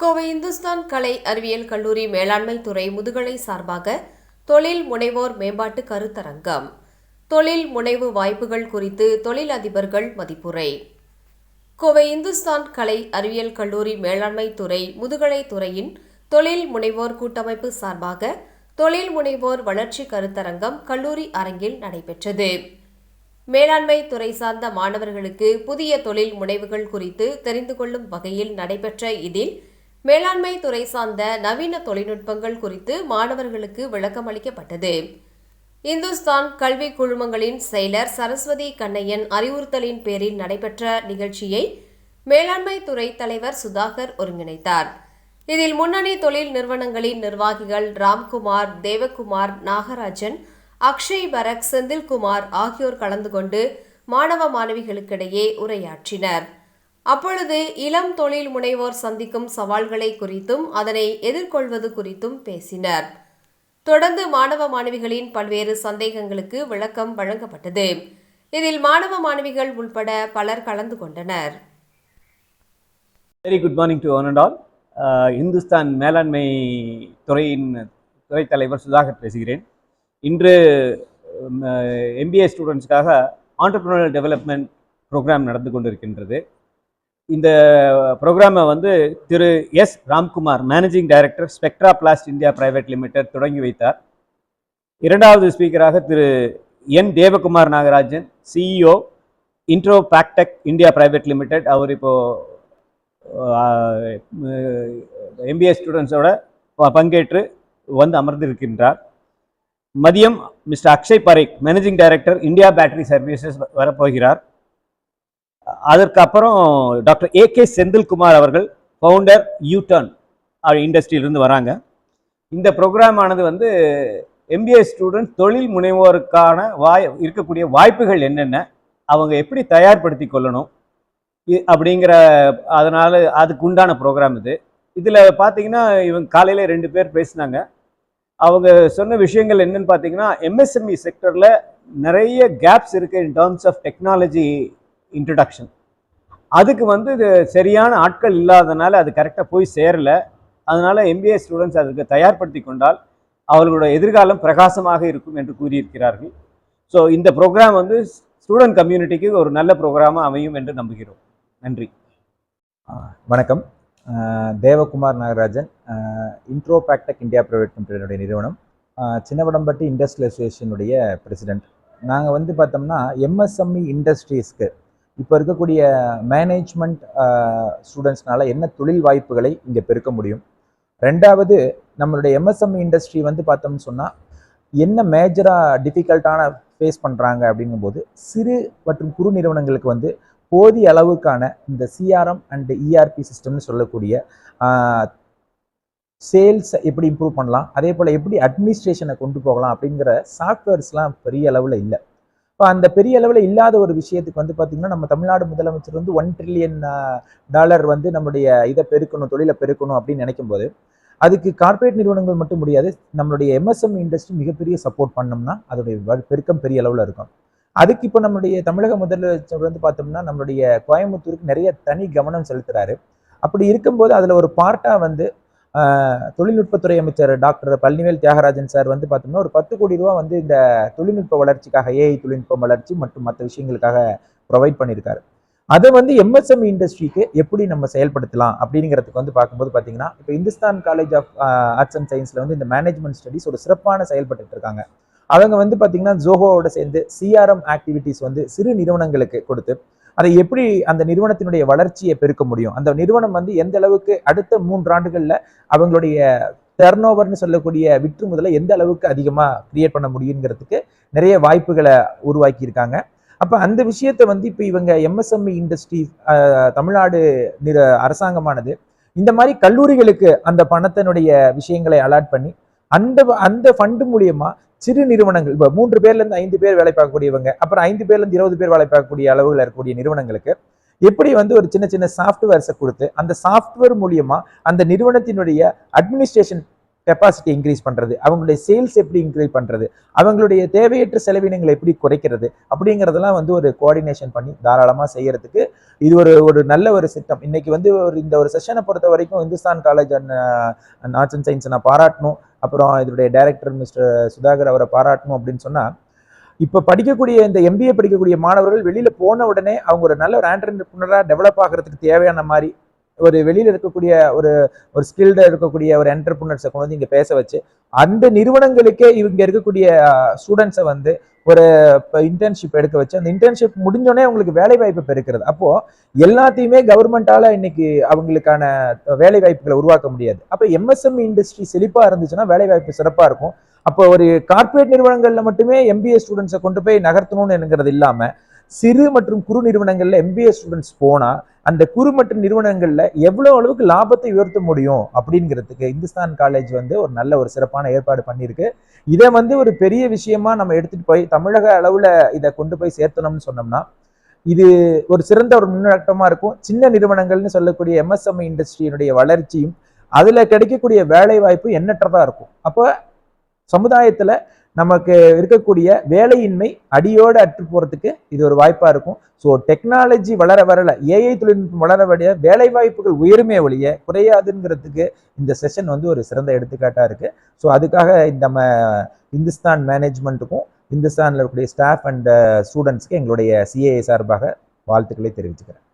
கோவை இந்துஸ்தான் கலை அறிவியல் கல்லூரி மேலாண்மை துறை முதுகலை சார்பாக தொழில் முனைவோர் மேம்பாட்டு கருத்தரங்கம். தொழில் முனைவு வாய்ப்புகள் குறித்து தொழில் அதிபர்கள் மதிப்புரை. கோவை இந்துஸ்தான் கலை அறிவியல் கல்லூரி மேலாண்மை துறை முதுகலை துறையின் தொழில் முனைவோர் கூட்டமைப்பு சார்பாக தொழில் முனைவோர் வளர்ச்சி கருத்தரங்கம் கல்லூரி அரங்கில் நடைபெற்றது. மேலாண்மை துறை சார்ந்த மாணவர்களுக்கு புதிய தொழில் முனைவுகள் குறித்து தெரிந்து கொள்ளும் வகையில் நடைபெற்ற இதில் மேலாண்மை துறை சார்ந்த நவீன தொழில்நுட்பங்கள் குறித்து மாணவர்களுக்கு விளக்கம் அளிக்கப்பட்டது. இந்துஸ்தான் கல்வி குழுமங்களின் செயலர் சரஸ்வதி கண்ணையன் அறிவுறுத்தலின் பேரில் நடைபெற்ற நிகழ்ச்சியை மேலாண்மை துறை தலைவர் சுதாகர் ஒருங்கிணைத்தார். இதில் முன்னணி தொழில் நிறுவனங்களின் நிர்வாகிகள் ராம்குமார் தேவகுமார் நாகராஜன் அக்ஷய் பரக் செந்தில்குமார் ஆகியோர் கலந்து கொண்டு மாணவ மாணவிகளுக்கிடையே உரையாற்றினர். அப்பொழுது இளம் தொழில் முனைவோர் சந்திக்கும் சவால்களை குறித்தும் அதனை எதிர்கொள்வது குறித்தும் பேசினர். தொடர்ந்து மாணவ மாணவிகளின் பல்வேறு சந்தேகங்களுக்கு விளக்கம் வழங்கப்பட்டது. இதில் மாணவ மாணவிகள் உள்பட பலர் கலந்து கொண்டனர். Very good morning to one and all Hindustan மேலாண்மை துறையின் துறை தலைவர் சுதாகர் பேசுகிறேன். இன்று எம்பிஏ ஸ்டூடெண்ட்ஸ்க்காக ஆண்டர்பிரினர் டெவலப்மெண்ட் ப்ரோக்ராம் நடந்து கொண்டிருக்கின்றது. இந்த ப்ரோக்ராமை வந்து திரு S. Ramkumar managing director Spectra Plast India private limited தொடங்கி வைத்தார். இரண்டாவது ஸ்பீக்கராக திரு N. Devakumar Nagarajan CEO Intro Pactech India private limited அவர் இப்போ எம்பிஏ ஸ்டூடெண்ட்ஸோட பங்கேற்று வந்து அமர்ந்திருக்கின்றார். மதியம் mister Akshay Parekh managing director India battery services வரப்போகிறார். அதற்கப்புறம் டாக்டர் ஏ கே செந்தில்குமார் அவர்கள் ஃபவுண்டர் யூடர்ன் இண்டஸ்ட்ரியிலிருந்து வராங்க. இந்த ப்ரோக்ராம் ஆனது வந்து எம்பிஏ ஸ்டூடெண்ட் தொழில் முனைவோருக்கான வாய் இருக்கக்கூடிய வாய்ப்புகள் என்னென்ன அவங்க எப்படி தயார்படுத்தி கொள்ளணும் இ- அப்படிங்கிற அதனால் அதுக்கு உண்டான ப்ரோக்ராம் இது. இதில் பார்த்தீங்கன்னா இவங்க காலையில் ரெண்டு பேர் பேசினாங்க. அவங்க சொன்ன விஷயங்கள் என்னன்னு பார்த்தீங்கன்னா எம்எஸ்எம்இ செக்டரில் நிறைய கேப்ஸ் இருக்குது in terms of technology introduction அதுக்கு வந்து இது சரியான ஆட்கள் இல்லாதனால அது கரெக்டாக போய் சேரல. அதனால் எம்பிஏ ஸ்டூடெண்ட்ஸ் அதுக்கு தயார்படுத்தி கொண்டால் அவர்களோட எதிர்காலம் பிரகாசமாக இருக்கும் என்று கூறியிருக்கிறார்கள். ஸோ இந்த ப்ரோக்ராம் வந்து ஸ்டூடெண்ட் கம்யூனிட்டிக்கு ஒரு நல்ல ப்ரோக்ராமாக அமையும் என்று நம்புகிறோம். நன்றி. வணக்கம். Devakumar Nagarajan Intro Pactech India private கம்பெனியினுடைய நிறுவனம் சின்னவடம்பட்டி இண்டஸ்ட்ரியல் அசோசியேஷனுடைய பிரசிடென்ட் நாங்கள் வந்து பார்த்தோம்னா எம்எஸ்எம்இ இண்டஸ்ட்ரீஸ்க்கு இப்போ இருக்கக்கூடிய மேனேஜ்மெண்ட் ஸ்டூடெண்ட்ஸ்னால என்ன தொழில் வாய்ப்புகளை இங்கே பெருக்க முடியும்? ரெண்டாவது நம்மளுடைய எம்எஸ்எம்இ இண்டஸ்ட்ரி வந்து பார்த்தோம்னு சொன்னால் என்ன மேஜராக டிஃபிகல்ட்டான ஃபேஸ் பண்ணுறாங்க அப்படிங்கும்போது சிறு மற்றும் குறு நிறுவனங்களுக்கு வந்து போதிய அளவுக்கான இந்த சிஆர்எம் அண்ட் இஆர்பி சிஸ்டம்னு சொல்லக்கூடிய சேல்ஸ் எப்படி இம்ப்ரூவ் பண்ணலாம் அதே போல் எப்படி அட்மினிஸ்ட்ரேஷனை கொண்டு போகலாம் அப்படிங்கிற சாஃப்ட்வேர்ஸ்லாம் பெரிய அளவில் இல்லை. இப்போ அந்த பெரிய அளவில் இல்லாத ஒரு விஷயத்துக்கு வந்து பார்த்திங்கன்னா நம்ம தமிழ்நாடு முதலமைச்சர் வந்து ஒன் ட்ரில்லியன் டாலர் வந்து நம்முடைய இதை பெருக்கணும் தொழிலை பெருக்கணும் அப்படின்னு நினைக்கும் போது அதுக்கு கார்ப்பரேட் நிறுவனங்கள் மட்டும் முடியாது நம்மளுடைய எம்எஸ்எம் இண்டஸ்ட்ரி மிகப்பெரிய சப்போர்ட் பண்ணோம்னா அதோடைய வ- பெருக்கம் பெரிய அளவில் இருக்கும். அதுக்கு இப்போ நம்மளுடைய தமிழக முதலமைச்சர் வந்து பார்த்தோம்னா நம்மளுடைய கோயம்புத்தூருக்கு நிறைய தனி கவனம் செலுத்துறாரு. அப்படி இருக்கும்போது அதில் ஒரு பார்ட்டாக வந்து தொழில்நுட்பத்துறை அமைச்சர் டாக்டர் பழனிவேல் தியாகராஜன் சார் வந்து பார்த்தோம்னா ஒரு பத்து கோடி ரூபா வந்து இந்த தொழில்நுட்ப வளர்ச்சிக்காக ஏஐ தொழில்நுட்ப வளர்ச்சி மற்றும் மற்ற விஷயங்களுக்காக ப்ரொவைட் பண்ணியிருக்காரு. அதை வந்து எம்எஸ்எம் இண்டஸ்ட்ரிக்கு எப்படி நம்ம செயல்படுத்தலாம் அப்படிங்கிறதுக்கு வந்து பார்க்கும்போது பார்த்தீங்கன்னா இப்போ Hindustan college of arts and சயின்ஸில் வந்து இந்த மேனேஜ்மெண்ட் ஸ்டடிஸ் ஒரு சிறப்பான செயல்பட்டு இருக்காங்க. அவங்க வந்து பார்த்தீங்கன்னா ஜோஹோவோட சேர்ந்து சிஆர்எம் ஆக்டிவிட்டீஸ் வந்து சிறு நிறுவனங்களுக்கு கொடுத்து அதை எப்படி அந்த நிறுவனத்தினுடைய வளர்ச்சியை பெருக்க முடியும்? அந்த நிறுவனம் வந்து எந்த அளவுக்கு அடுத்த மூன்று ஆண்டுகளில் அவங்களுடைய டர்ன் ஓவர்னு சொல்லக்கூடிய விற்று முதலை எந்த அளவுக்கு அதிகமாக கிரியேட் பண்ண முடியுங்கிறதுக்கு நிறைய வாய்ப்புகளை உருவாக்கியிருக்காங்க. அப்போ அந்த விஷயத்தை வந்து இப்போ இவங்க எம்எஸ்எம்இ இண்டஸ்ட்ரி தமிழ்நாடு நிற அரசாங்கமானது இந்த மாதிரி கல்லூரிகளுக்கு அந்த பணத்தினுடைய விஷயங்களை அலாட் பண்ணி அந்த அந்த ஃபண்டு மூலியமா சிறு நிறுவனங்கள் இப்போ மூன்று பேர்ல இருந்து ஐந்து பேர் வேலை பார்க்கக்கூடியவங்க அப்புறம் ஐந்து பேர்ல இருந்து இருபது பேர் வேலை பார்க்கக்கூடிய அளவுல இருக்கக்கூடிய நிறுவனங்களுக்கு எப்படி வந்து ஒரு சின்ன சின்ன சாஃப்ட்வேர்ஸை கொடுத்து அந்த சாஃப்ட்வேர் மூலியமா அந்த நிறுவனத்தினுடைய அட்மினிஸ்ட்ரேஷன் கெப்பாசிட்டி இன்க்ரீஸ் பண்ணுறது அவங்களுடைய சேல்ஸ் எப்படி இன்க்ரீஸ் பண்ணுறது அவங்களுடைய தேவையற்ற செலவினங்களை எப்படி குறைக்கிறது அப்படிங்கிறதெல்லாம் வந்து ஒரு கோஆர்டினேஷன் பண்ணி தாராளமாக செய்கிறதுக்கு இது ஒரு ஒரு நல்ல ஒரு சிஸ்டம் இன்னைக்கு வந்து ஒரு இந்த ஒரு செஷனை பொறுத்த வரைக்கும் Hindustan college and arts and சயின்ஸை நான் பாராட்டணும். அப்புறம் இதனுடைய டைரக்டர் மிஸ்டர் சுதாகர் அவரை பாராட்டணும் அப்படின்னு சொன்னால் இப்போ படிக்கக்கூடிய இந்த எம்பிஏ படிக்கக்கூடிய மாணவர்கள் வெளியில் போன உடனே அவங்க ஒரு நல்ல ஒரு ஆண்டர்பிரினராக டெவலப் ஆகிறதுக்கு தேவையான மாதிரி ஒரு வெளியில் இருக்கக்கூடிய ஒரு ஒரு ஸ்கில்டு இருக்கக்கூடிய ஒரு என்டர்பிரினர்ஸை கொண்டு வந்து இங்கே பேச வச்சு அந்த நிறுவனங்களுக்கே இவங்க இருக்கக்கூடிய ஸ்டூடெண்ட்ஸை வந்து ஒரு இப்போ இன்டர்ன்ஷிப் எடுக்க வச்சு அந்த இன்டர்ன்ஷிப் முடிஞ்சோடனே அவங்களுக்கு வேலை வாய்ப்பு பெருக்கிறது. அப்போ எல்லாத்தையுமே கவர்மெண்டால இன்னைக்கு அவங்களுக்கான வேலை வாய்ப்புகளை உருவாக்க முடியாது. அப்போ எம்எஸ்எம்இ இண்டஸ்ட்ரி செழிப்பாக இருந்துச்சுன்னா வேலை வாய்ப்பு சிறப்பாக இருக்கும். அப்போ ஒரு கார்ப்பரேட் நிறுவனங்களில் மட்டுமே எம்பிஏ ஸ்டூடெண்ட்ஸை கொண்டு போய் நகர்த்தணும்னு என்கிறது இல்லாமல் சிறு மற்றும் குறு நிறுவனங்கள்ல எம்பிஏ ஸ்டூடெண்ட்ஸ் போனா அந்த குறு மற்றும் நிறுவனங்கள்ல எவ்வளவு அளவுக்கு லாபத்தை உயர்த்த முடியும் அப்படிங்கிறதுக்கு இந்துஸ்தான் காலேஜ் வந்து ஒரு நல்ல ஒரு சிறப்பான ஏற்பாடு பண்ணியிருக்கு. இதை வந்து ஒரு பெரிய விஷயமா நம்ம எடுத்துட்டு போய் தமிழக அளவுல இதை கொண்டு போய் சேர்த்தணும்னு சொன்னோம்னா இது ஒரு சிறந்த ஒரு முன்னேற்றமாக இருக்கும். சின்ன நிறுவனங்கள்னு சொல்லக்கூடிய எம்எஸ்எம்ஐ இண்டஸ்ட்ரியினுடைய வளர்ச்சியும் அதுல கிடைக்கக்கூடிய வேலை வாய்ப்பு எண்ணற்றதா இருக்கும். அப்போ சமுதாயத்துல நமக்கு இருக்கக்கூடிய வேலையின்மை அடியோடு அற்று போகிறதுக்கு இது ஒரு வாய்ப்பாக இருக்கும். ஸோ டெக்னாலஜி வளர வரல ஏஐ தொழில்நுட்பம் வளர வழிய வேலை வாய்ப்புகள் உயருமே ஒழிய குறையாதுங்கிறதுக்கு இந்த செஷன் வந்து ஒரு சிறந்த எடுத்துக்காட்டாக இருக்குது ஸோ அதுக்காக இந்த நம்ம இந்துஸ்தான் மேனேஜ்மெண்ட்டுக்கும் இந்துஸ்தானில் இருக்கக்கூடிய ஸ்டாஃப் அண்ட் ஸ்டூடெண்ட்ஸ்க்கு எங்களுடைய சிஏஏ சார்பாக வாழ்த்துக்களை தெரிவிச்சுக்கிறேன்.